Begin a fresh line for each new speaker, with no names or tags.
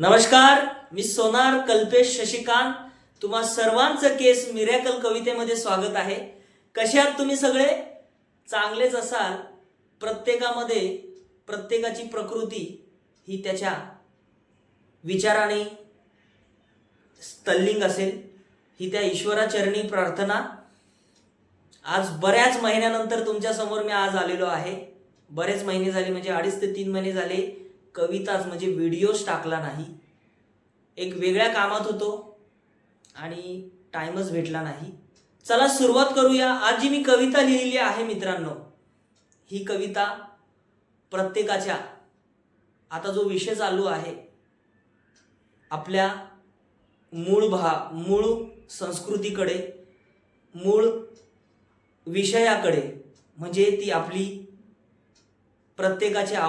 नमस्कार मी सोनार कल्पेश शशिकांत. तुम्हा सर्वांचं केस मिरॅकल कवितेमध्ये स्वागत आहे. कसे आहात तुम्ही सगळे? चांगलेच असाल. प्रत्येकामध्ये प्रत्येकाची प्रकृती ही त्याच्या विचाराने स्तल्लिंग असेल. ही त्या ईश्वराचरणी प्रार्थना. आज बऱ्याच महिन्यानंतर तुमच्यासमोर मी आज आलेलो आहे. बरेच महिने झाले म्हणजे अडीच ते तीन महिने झाले. कविताच म्हणजे व्हिडिओज टाकला नाही. एक वेगळ्या कामात होतो आणि टाइमच भेटला नाही. चला सुरुवात करूया. आज जी मी कविता लिहिलेली आहे मित्रांनो ही कविता प्रत्येकाच्या आता जो विषय चालू आहे आपल्या मूळ भा मूळ संस्कृतीकडे मूळ विषयाकडे म्हणजे ती आपली प्रत्येकाची